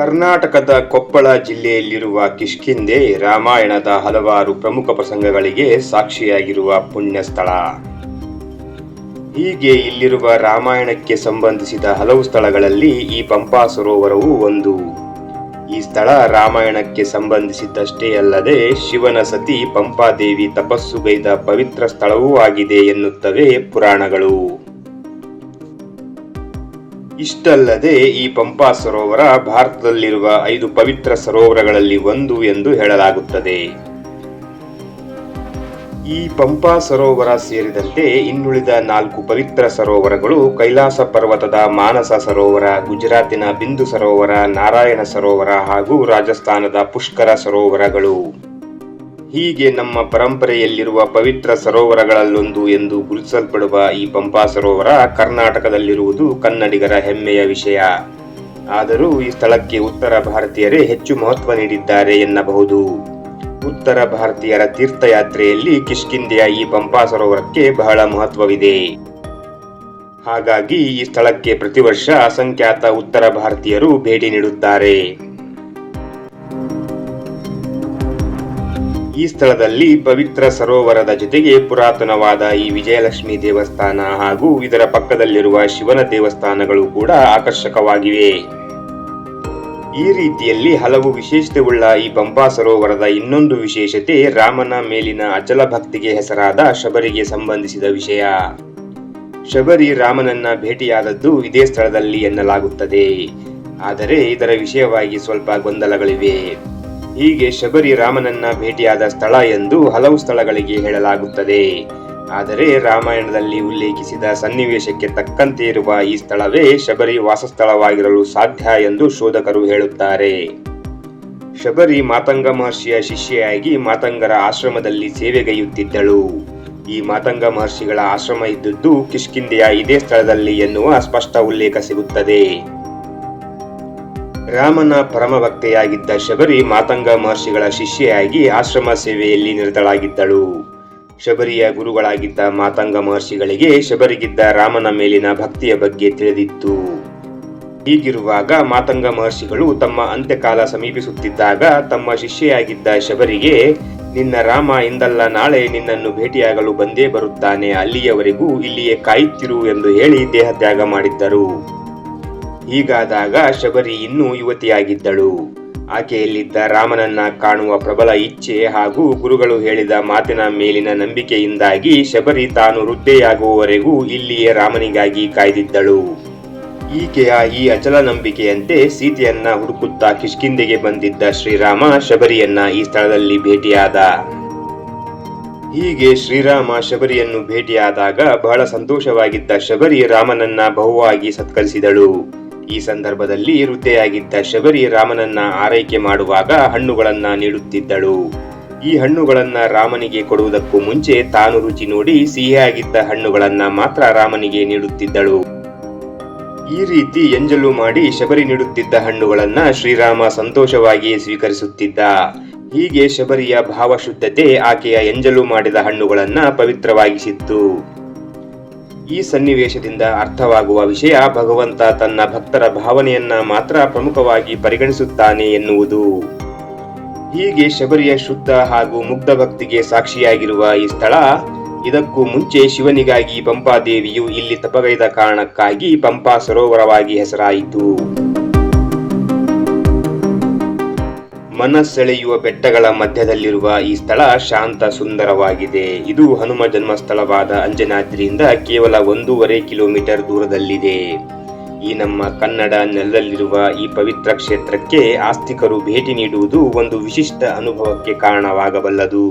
ಕರ್ನಾಟಕದ ಕೊಪ್ಪಳ ಜಿಲ್ಲೆಯಲ್ಲಿರುವ ಕಿಷ್ಕಿಂದೆ ರಾಮಾಯಣದ ಹಲವಾರು ಪ್ರಮುಖ ಪ್ರಸಂಗಗಳಿಗೆ ಸಾಕ್ಷಿಯಾಗಿರುವ ಪುಣ್ಯ ಸ್ಥಳ ಹೀಗೆ ಇಲ್ಲಿರುವ ರಾಮಾಯಣಕ್ಕೆ ಸಂಬಂಧಿಸಿದ ಹಲವು ಸ್ಥಳಗಳಲ್ಲಿ ಈ ಪಂಪಾ ಸರೋವರವು ಒಂದು. ಈ ಸ್ಥಳ ರಾಮಾಯಣಕ್ಕೆ ಸಂಬಂಧಿಸಿದ್ದಷ್ಟೇ ಅಲ್ಲದೆ ಶಿವನ ಸತಿ ಪಂಪಾದೇವಿ ತಪಸ್ಸುಗೈದ ಪವಿತ್ರ ಸ್ಥಳವೂ ಆಗಿದೆ ಎನ್ನುತ್ತವೆ ಪುರಾಣಗಳು. ಇಷ್ಟಲ್ಲದೆ ಈ ಪಂಪಾ ಸರೋವರ ಭಾರತದಲ್ಲಿರುವ ಐದು ಪವಿತ್ರ ಸರೋವರಗಳಲ್ಲಿ ಒಂದು ಎಂದು ಹೇಳಲಾಗುತ್ತದೆ. ಈ ಪಂಪಾ ಸರೋವರ ಸೇರಿದಂತೆ ಇನ್ನುಳಿದ ನಾಲ್ಕು ಪವಿತ್ರ ಸರೋವರಗಳು ಕೈಲಾಸ ಪರ್ವತದ ಮಾನಸ ಸರೋವರ, ಗುಜರಾತಿನ ಬಿಂದು ಸರೋವರ, ನಾರಾಯಣ ಸರೋವರ ಹಾಗೂ ರಾಜಸ್ಥಾನದ ಪುಷ್ಕರ ಸರೋವರಗಳು. ಹೀಗೆ ನಮ್ಮ ಪರಂಪರೆಯಲ್ಲಿರುವ ಪವಿತ್ರ ಸರೋವರಗಳಲ್ಲೊಂದು ಎಂದು ಗುರುತಿಸಲ್ಪಡುವ ಈ ಪಂಪಾ ಸರೋವರ ಕರ್ನಾಟಕದಲ್ಲಿರುವುದು ಕನ್ನಡಿಗರ ಹೆಮ್ಮೆಯ ವಿಷಯ. ಆದರೂ ಈ ಸ್ಥಳಕ್ಕೆ ಉತ್ತರ ಭಾರತೀಯರೇ ಹೆಚ್ಚು ಮಹತ್ವ ನೀಡಿದ್ದಾರೆ ಎನ್ನಬಹುದು. ಉತ್ತರ ಭಾರತೀಯರ ತೀರ್ಥಯಾತ್ರೆಯಲ್ಲಿ ಕಿಷ್ಕಿಂದೆಯ ಈ ಪಂಪಾ ಸರೋವರಕ್ಕೆ ಬಹಳ ಮಹತ್ವವಿದೆ. ಹಾಗಾಗಿ ಈ ಸ್ಥಳಕ್ಕೆ ಪ್ರತಿ ವರ್ಷ ಅಸಂಖ್ಯಾತ ಉತ್ತರ ಭಾರತೀಯರು ಭೇಟಿ ನೀಡುತ್ತಾರೆ. ಈ ಸ್ಥಳದಲ್ಲಿ ಪವಿತ್ರ ಸರೋವರದ ಜೊತೆಗೆ ಪುರಾತನವಾದ ಈ ವಿಜಯಲಕ್ಷ್ಮಿ ದೇವಸ್ಥಾನ ಹಾಗೂ ಇದರ ಪಕ್ಕದಲ್ಲಿರುವ ಶಿವನ ದೇವಸ್ಥಾನಗಳು ಕೂಡ ಆಕರ್ಷಕವಾಗಿವೆ. ಈ ರೀತಿಯಲ್ಲಿ ಹಲವು ವಿಶೇಷತೆಯುಳ್ಳ ಈ ಪಂಪಾ ಸರೋವರದ ಇನ್ನೊಂದು ವಿಶೇಷತೆ ರಾಮನ ಮೇಲಿನ ಅಚಲ ಭಕ್ತಿಗೆ ಹೆಸರಾದ ಶಬರಿಗೆ ಸಂಬಂಧಿಸಿದ ವಿಷಯ. ಶಬರಿ ರಾಮನನ್ನ ಭೇಟಿಯಾದದ್ದು ಇದೇ ಸ್ಥಳದಲ್ಲಿ ಎನ್ನಲಾಗುತ್ತದೆ. ಆದರೆ ಇದರ ವಿಷಯವಾಗಿ ಸ್ವಲ್ಪ ಗೊಂದಲಗಳಿವೆ. ಹೀಗೆ ಶಬರಿ ರಾಮನನ್ನ ಭೇಟಿಯಾದ ಸ್ಥಳ ಎಂದು ಹಲವು ಸ್ಥಳಗಳಿಗೆ ಹೇಳಲಾಗುತ್ತದೆ. ಆದರೆ ರಾಮಾಯಣದಲ್ಲಿ ಉಲ್ಲೇಖಿಸಿದ ಸನ್ನಿವೇಶಕ್ಕೆ ತಕ್ಕಂತೆ ಇರುವ ಈ ಸ್ಥಳವೇ ಶಬರಿ ವಾಸಸ್ಥಳವಾಗಿರಲು ಸಾಧ್ಯ ಎಂದು ಶೋಧಕರು ಹೇಳುತ್ತಾರೆ. ಶಬರಿ ಮಾತಂಗ ಮಹರ್ಷಿಯ ಶಿಷ್ಯೆಯಾಗಿ ಮಾತಂಗರ ಆಶ್ರಮದಲ್ಲಿ ಸೇವೆಗೈಯುತ್ತಿದ್ದಳು. ಈ ಮಾತಂಗ ಮಹರ್ಷಿಗಳ ಆಶ್ರಮ ಇದ್ದದ್ದು ಕಿಷ್ಕಿಂದೆಯ ಇದೇ ಸ್ಥಳದಲ್ಲಿ ಎನ್ನುವ ಸ್ಪಷ್ಟ ಉಲ್ಲೇಖ ಸಿಗುತ್ತದೆ. ರಾಮನ ಪರಮ ಭಕ್ತೆಯಾಗಿದ್ದ ಶಬರಿ ಮಾತಂಗ ಮಹರ್ಷಿಗಳ ಶಿಷ್ಯೆಯಾಗಿ ಆಶ್ರಮ ಸೇವೆಯಲ್ಲಿ ನಿರತಳಾಗಿದ್ದಳು. ಶಬರಿಯ ಗುರುಗಳಾಗಿದ್ದ ಮಾತಂಗ ಮಹರ್ಷಿಗಳಿಗೆ ಶಬರಿಗಿದ್ದ ರಾಮನ ಮೇಲಿನ ಭಕ್ತಿಯ ಬಗ್ಗೆ ತಿಳಿದಿತ್ತು. ಹೀಗಿರುವಾಗ ಮಾತಂಗ ಮಹರ್ಷಿಗಳು ತಮ್ಮ ಅಂತ್ಯಕಾಲ ಸಮೀಪಿಸುತ್ತಿದ್ದಾಗ ತಮ್ಮ ಶಿಷ್ಯೆಯಾಗಿದ್ದ ಶಬರಿಗೆ, ನಿನ್ನ ರಾಮ ಇಂದಲ್ಲ ನಾಳೆ ನಿನ್ನನ್ನು ಭೇಟಿಯಾಗಲು ಬಂದೇ ಬರುತ್ತಾನೆ, ಅಲ್ಲಿಯವರೆಗೂ ಇಲ್ಲಿಯೇ ಕಾಯುತ್ತಿರು ಎಂದು ಹೇಳಿ ದೇಹ ತ್ಯಾಗ ಮಾಡಿದ್ದರು. ಹೀಗಾದಾಗ ಶಬರಿ ಇನ್ನೂ ಯುವತಿಯಾಗಿದ್ದಳು. ಆಕೆಯಲ್ಲಿದ್ದ ರಾಮನನ್ನ ಕಾಣುವ ಪ್ರಬಲ ಇಚ್ಛೆ ಹಾಗೂ ಗುರುಗಳು ಹೇಳಿದ ಮಾತಿನ ಮೇಲಿನ ನಂಬಿಕೆಯಿಂದಾಗಿ ಶಬರಿ ತಾನು ವೃದ್ಧೆಯಾಗುವವರೆಗೂ ಇಲ್ಲಿಯೇ ರಾಮನಿಗಾಗಿ ಕಾಯ್ದಿದ್ದಳು. ಈಕೆಯ ಈ ಅಚಲ ನಂಬಿಕೆಯಂತೆ ಸೀತೆಯನ್ನ ಹುಡುಕುತ್ತಾ ಕಿಷ್ಕಿಂದೆಗೆ ಬಂದಿದ್ದ ಶ್ರೀರಾಮ ಶಬರಿಯನ್ನ ಈ ಸ್ಥಳದಲ್ಲಿ ಭೇಟಿಯಾದ. ಹೀಗೆ ಶ್ರೀರಾಮ ಶಬರಿಯನ್ನು ಭೇಟಿಯಾದಾಗ ಬಹಳ ಸಂತೋಷವಾಗಿದ್ದ ಶಬರಿ ರಾಮನನ್ನ ಬಹುವಾಗಿ ಸತ್ಕರಿಸಿದಳು. ಈ ಸಂದರ್ಭದಲ್ಲಿ ವೃದ್ಧೆಯಾಗಿದ್ದ ಶಬರಿ ರಾಮನನ್ನ ಆರೈಕೆ ಮಾಡುವಾಗ ಹಣ್ಣುಗಳನ್ನ ನೀಡುತ್ತಿದ್ದಳು. ಈ ಹಣ್ಣುಗಳನ್ನ ರಾಮನಿಗೆ ಕೊಡುವುದಕ್ಕೂ ಮುಂಚೆ ತಾನು ರುಚಿ ನೋಡಿ ಸಿಹಿಯಾಗಿದ್ದ ಹಣ್ಣುಗಳನ್ನ ಮಾತ್ರ ರಾಮನಿಗೆ ನೀಡುತ್ತಿದ್ದಳು. ಈ ರೀತಿ ಎಂಜಲು ಮಾಡಿ ಶಬರಿ ನೀಡುತ್ತಿದ್ದ ಹಣ್ಣುಗಳನ್ನ ಶ್ರೀರಾಮ ಸಂತೋಷವಾಗಿ ಸ್ವೀಕರಿಸುತ್ತಿದ್ದ. ಹೀಗೆ ಶಬರಿಯ ಭಾವಶುದ್ಧತೆ ಆಕೆಯ ಎಂಜಲು ಮಾಡಿದ ಹಣ್ಣುಗಳನ್ನ ಪವಿತ್ರವಾಗಿಸಿತ್ತು. ಈ ಸನ್ನಿವೇಶದಿಂದ ಅರ್ಥವಾಗುವ ವಿಷಯ ಭಗವಂತ ತನ್ನ ಭಕ್ತರ ಭಾವನೆಯನ್ನ ಮಾತ್ರ ಪ್ರಮುಖವಾಗಿ ಪರಿಗಣಿಸುತ್ತಾನೆ ಎನ್ನುವುದು. ಹೀಗೆ ಶಬರಿಯ ಶುದ್ಧ ಹಾಗೂ ಮುಗ್ಧ ಭಕ್ತಿಗೆ ಸಾಕ್ಷಿಯಾಗಿರುವ ಈ ಸ್ಥಳ, ಇದಕ್ಕೂ ಮುಂಚೆ ಶಿವನಿಗಾಗಿ ಪಂಪಾದೇವಿಯು ಇಲ್ಲಿ ತಪಗೈದ ಕಾರಣಕ್ಕಾಗಿ ಪಂಪಾ ಸರೋವರವಾಗಿ ಹೆಸರಾಯಿತು. ಮನಸ್ಸೆಳೆಯುವ ಬೆಟ್ಟಗಳ ಮಧ್ಯದಲ್ಲಿರುವ ಈ ಸ್ಥಳ ಶಾಂತ ಸುಂದರವಾಗಿದೆ. ಇದು ಹನುಮ ಜನ್ಮಸ್ಥಳವಾದ ಅಂಜನಾದ್ರಿಯಿಂದ ಕೇವಲ ಒಂದೂವರೆ ಕಿಲೋಮೀಟರ್ ದೂರದಲ್ಲಿದೆ. ಈ ನಮ್ಮ ಕನ್ನಡ ನೆಲದಲ್ಲಿರುವ ಈ ಪವಿತ್ರ ಕ್ಷೇತ್ರಕ್ಕೆ ಆಸ್ತಿಕರು ಭೇಟಿ ನೀಡುವುದು ಒಂದು ವಿಶಿಷ್ಟ ಅನುಭವಕ್ಕೆ ಕಾರಣವಾಗಬಲ್ಲದು.